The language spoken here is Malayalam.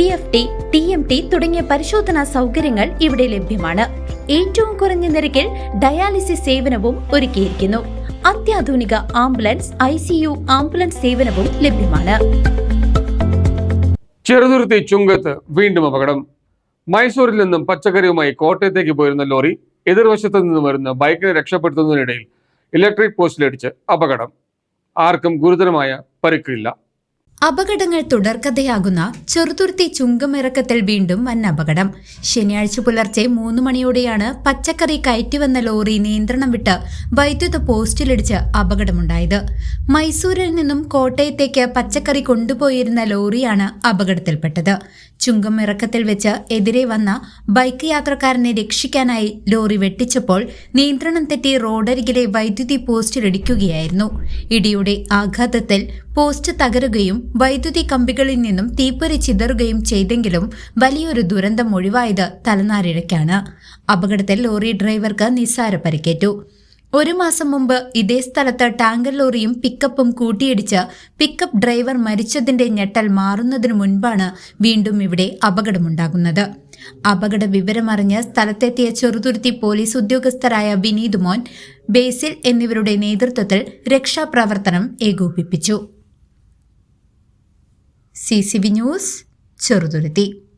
P F T T M T തുടങ്ങിയ പരിശോധനാ സൗകര്യങ്ങൾ ഇവിടെ ലഭ്യമാണ്. ഏറ്റവും കുറഞ്ഞ നിരക്കിൽ ഡയാലിസിസ് സേവനവും ഒരുക്കിയിരിക്കുന്നു. അത്യാധുനിക ambulance I C U ambulance സേവനവും ലഭ്യമാണ്. ചെറുതുരുത്തി ചുങ്കത്ത് വീണ്ടും അപകടം. മൈസൂരിൽ നിന്നും പച്ചക്കറിയുമായി കോട്ടയത്തേക്ക് പോയിരുന്ന ലോറി എതിർവശത്ത് നിന്ന് വരുന്ന ബൈക്കിനെ രക്ഷപ്പെടുത്തുന്നതിനിടയിൽ ഇലക്ട്രിക് പോസ്റ്റിലിടിച്ച് അപകടം. ആർക്കും ഗുരുതരമായ പരിക്കില്ല. അപകടങ്ങൾ തുടർക്കഥയാകുന്ന ചെറുതുരുത്തി ചുങ്കമിറക്കത്തിൽ വീണ്ടും വൻ അപകടം. ശനിയാഴ്ച പുലർച്ചെ മൂന്ന് മണിയോടെയാണ് പച്ചക്കറി കയറ്റിവന്ന ലോറി നിയന്ത്രണം വിട്ട് വൈദ്യുത പോസ്റ്റിലിടിച്ച് അപകടമുണ്ടായത്. മൈസൂരിൽ നിന്നും കോട്ടയത്തേക്ക് പച്ചക്കറി കൊണ്ടുപോയിരുന്ന ലോറിയാണ് അപകടത്തിൽപ്പെട്ടത്. ചുങ്കമിറക്കത്തിൽ വെച്ച് എതിരെ വന്ന ബൈക്ക് യാത്രക്കാരനെ രക്ഷിക്കാനായി ലോറി വെട്ടിച്ചപ്പോൾ നിയന്ത്രണം തെറ്റി റോഡരികിലെ വൈദ്യുതി പോസ്റ്റിലിടിക്കുകയായിരുന്നു. ഇടിയുടെ ആഘാതത്തിൽ പോസ്റ്റ് തകരുകയും വൈദ്യുതി കമ്പികളിൽ നിന്നും തീപ്പൊരി ചിതറുകയും ചെയ്തെങ്കിലും വലിയൊരു ദുരന്തം ഒഴിവായത് തലനാരിഴയ്ക്കാണ്. അപകടത്തിൽ ലോറി ഡ്രൈവർക്ക് നിസ്സാര പരിക്കേറ്റു. ഒരു മാസം മുമ്പ് ഇതേ സ്ഥലത്ത് ടാങ്കർ ലോറിയും പിക്കപ്പും കൂട്ടിയിടിച്ച് പിക്കപ്പ് ഡ്രൈവർ മരിച്ചതിന്റെ ഞെട്ടൽ മാറുന്നതിനു മുൻപാണ് വീണ്ടും ഇവിടെ അപകടമുണ്ടാകുന്നത്. അപകട വിവരമറിഞ്ഞ് സ്ഥലത്തെത്തിയ ചെറുതുരുത്തി പോലീസ് ഉദ്യോഗസ്ഥരായ വിനീത് മോൻ ബേസിൽ എന്നിവരുടെ നേതൃത്വത്തിൽ രക്ഷാപ്രവർത്തനം ഏകോപിപ്പിച്ചു. C C B news Cheruthuruthy.